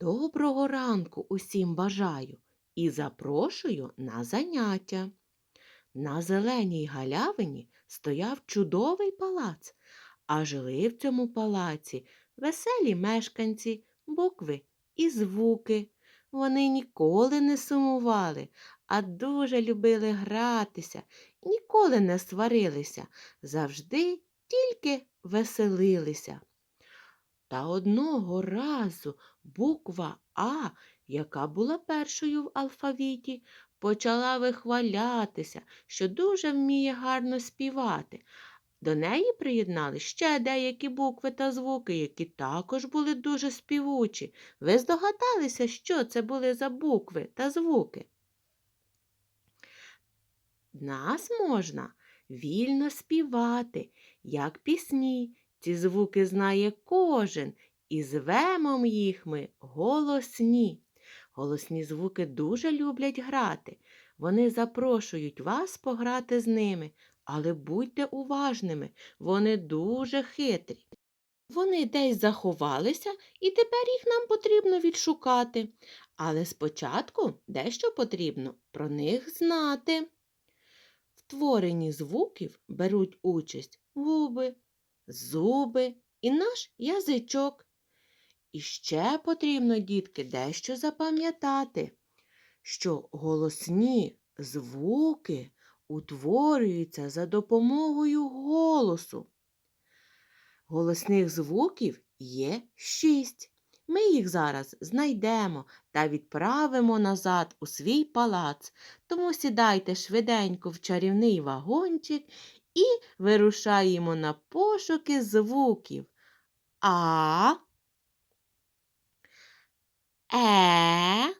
Доброго ранку усім бажаю і запрошую на заняття. На зеленій галявині стояв чудовий палац, а жили в цьому палаці веселі мешканці, букви і звуки. Вони ніколи не сумували, а дуже любили гратися, ніколи не сварилися, завжди тільки веселилися. Та одного разу буква А, яка була першою в алфавіті, почала вихвалятися, що дуже вміє гарно співати. До неї приєднали ще деякі букви та звуки, які також були дуже співучі. Ви здогадалися, що це були за букви та звуки? Нас можна вільно співати, як пісні. Ці звуки знає кожен, і звемом їх ми голосні. Голосні звуки дуже люблять грати. Вони запрошують вас пограти з ними, але будьте уважними, вони дуже хитрі. Вони десь заховалися, і тепер їх нам потрібно відшукати. Але спочатку дещо потрібно про них знати. В творенні звуків беруть участь губи, зуби і наш язичок. І ще потрібно, дітки, дещо запам'ятати, що голосні звуки утворюються за допомогою голосу. Голосних звуків є шість. Ми їх зараз знайдемо та відправимо назад у свій палац. Тому сідайте швиденько в чарівний вагончик і вирушаємо на пошуки звуків. А. Е.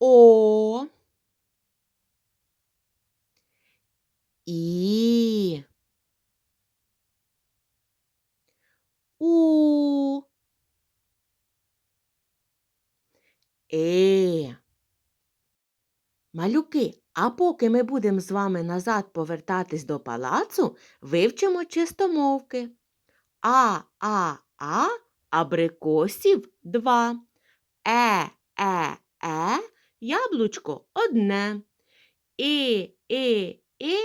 О. І. У. Е. Малюки, а поки ми будемо з вами назад повертатись до палацу, вивчимо чистомовки. А, а, а, абрикосів два. Е, е, е, яблучко одне. І, і, і,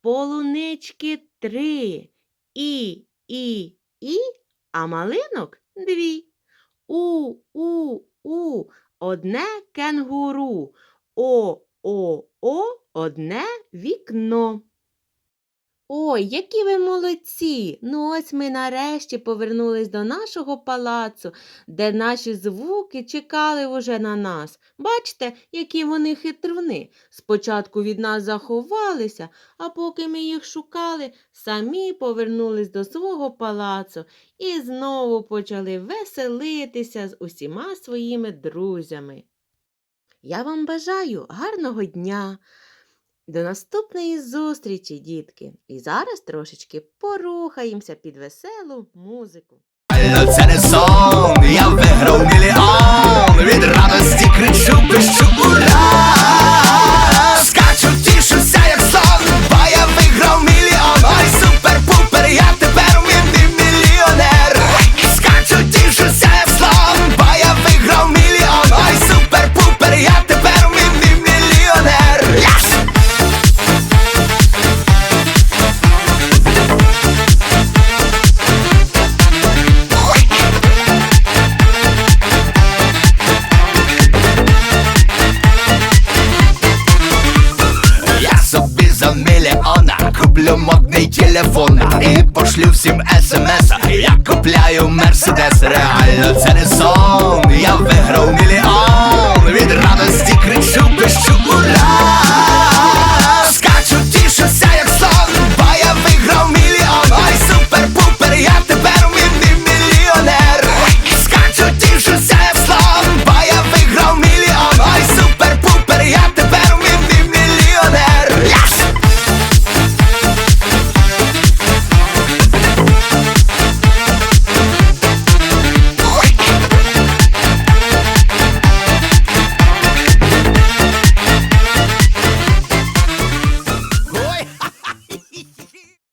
полунички три. І, і, і, а малинок дві. У, у, у, одне кенгуру. О, о, о, одне вікно. Ой, які ви молодці! Ну ось ми нарешті повернулись до нашого палацу, де наші звуки чекали уже на нас. Бачите, які вони хитруни. Спочатку від нас заховалися, а поки ми їх шукали, самі повернулись до свого палацу і знову почали веселитися з усіма своїми друзями. Я вам бажаю гарного дня. До наступної зустрічі, дітки. І зараз трошечки порухаємося під веселу музику. Модний телефон. І пошлю всім смс Я купляю мерседес, реально це не сон. Я виграв мільйон